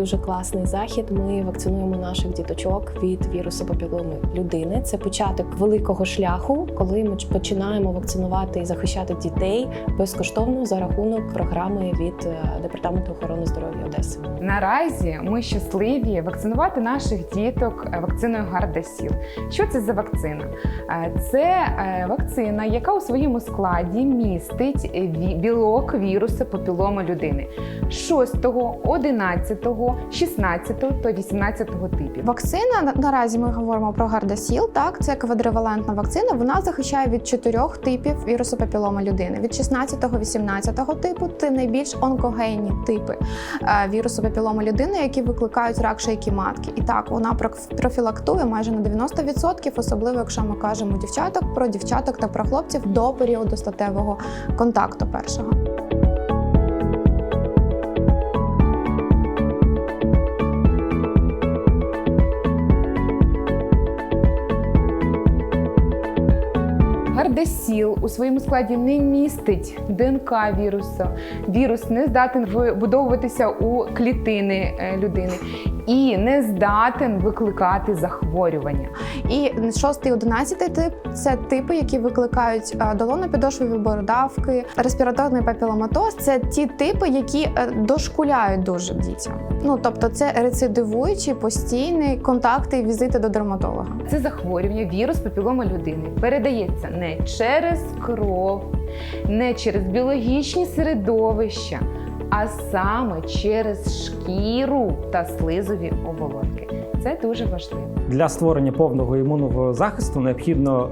дуже класний захід. Ми вакцинуємо наших діточок від вірусу папіломи людини. Це початок великого шляху, коли ми починаємо вакцинувати і захищати дітей безкоштовно за рахунок програми від е, департаменту охорони здоров'я Одеси. Наразі ми щасливі вакцинувати наших діток е, вакциною Гардасіл. Що це за вакцина? Е, Це вакцина, яка у своєму складі містить білок вірусу папіломи людини 6, 11, 16 та 18 типів. Вакцина наразі ми говоримо про Гардасіл. Так, це квадривалентна вакцина. Вона захищає від чотирьох типів вірусу папілома людини. Від 16-18 типу це найбільш онкогенні типи е, вірусу папілома людини, які викликають рак шийки матки. І так вона проф- профілактує майже на 90%, особливо якщо ми кажемо дівчаток про дівчаток та про хлопців до періоду статевого контакту першого. Гардасіл у своєму складі не містить ДНК вірусу. Вірус не здатен вибудовуватися у клітини е, людини і не здатен викликати захворювання. І 6 і 11 тип це типи, які викликають е, долонно-підошвові бородавки, респіраторний папіломатоз. Це ті типи, які е, дошкуляють дуже дітям. Ну тобто, це рецидивуючі постійні контакти і візити до дерматолога. Це захворювання, вірус папіломи людини передається не через кров, не через біологічні середовища, а саме через шкіру та слизові оболонки. Це дуже важливо. Для створення повного імунного захисту необхідно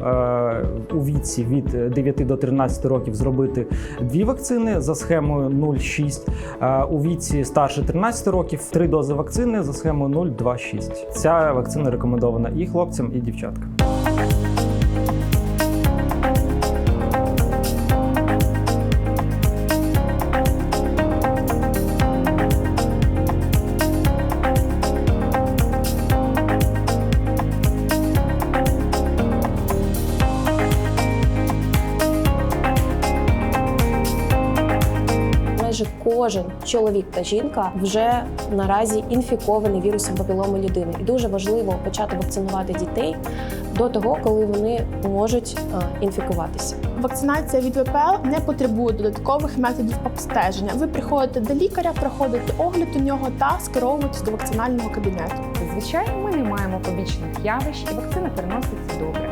е, у віці від 9 до 13 років зробити дві вакцини за схемою 0,6. Е, у віці старше 13 років три дози вакцини за схемою 0,2,6. Ця вакцина рекомендована і хлопцям, і дівчаткам. Майже кожен чоловік та жінка вже наразі інфікований вірусом папіломи людини. І дуже важливо почати вакцинувати дітей до того, коли вони можуть е, інфікуватися. Вакцинація від ВПЛ не потребує додаткових методів обстеження. Ви приходите до лікаря, проходите огляд у нього та скеровуєтесь до вакцинального кабінету. Зазвичай ми не маємо побічних явищ, і вакцина переноситься добре.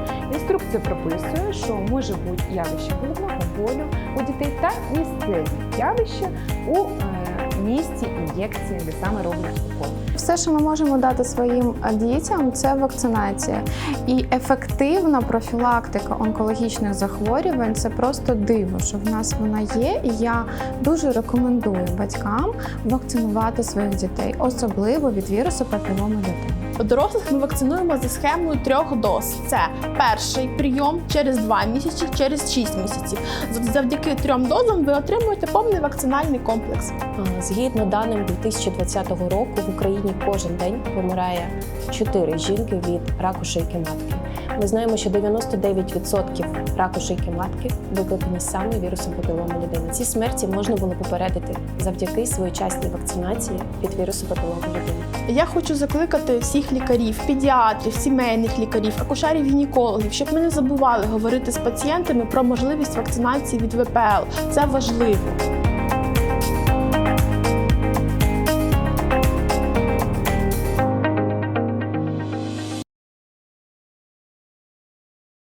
Інструкція прописує, що може бути явище головного болю у дітей та місцеві явища у е, місці ін'єкції, де саме роблять укол. Все, що ми можемо дати своїм е, дітям, це вакцинація. І ефективна профілактика онкологічних захворювань це просто диво, що в нас вона є. І я дуже рекомендую батькам вакцинувати своїх дітей, особливо від вірусу папіломи людини. Дорослих ми вакцинуємо за схемою трьох доз. Це перший прийом через 2 місяці, через 6 місяців. Завдяки трьом дозам ви отримуєте повний вакцинальний комплекс. Згідно даним 2020 року в Україні кожен день помирає 4 жінки від раку шийки матки. Ми знаємо, що 99% раку шийки матки викликані саме вірусом папіломи людини. Ці смерті можна було попередити завдяки своєчасній вакцинації від вірусу папіломи людини. Я хочу закликати всіх лікарів, педіатрів, сімейних лікарів, акушерів, гінекологів, щоб ми не забували говорити з пацієнтами про можливість вакцинації від ВПЛ. Це важливо.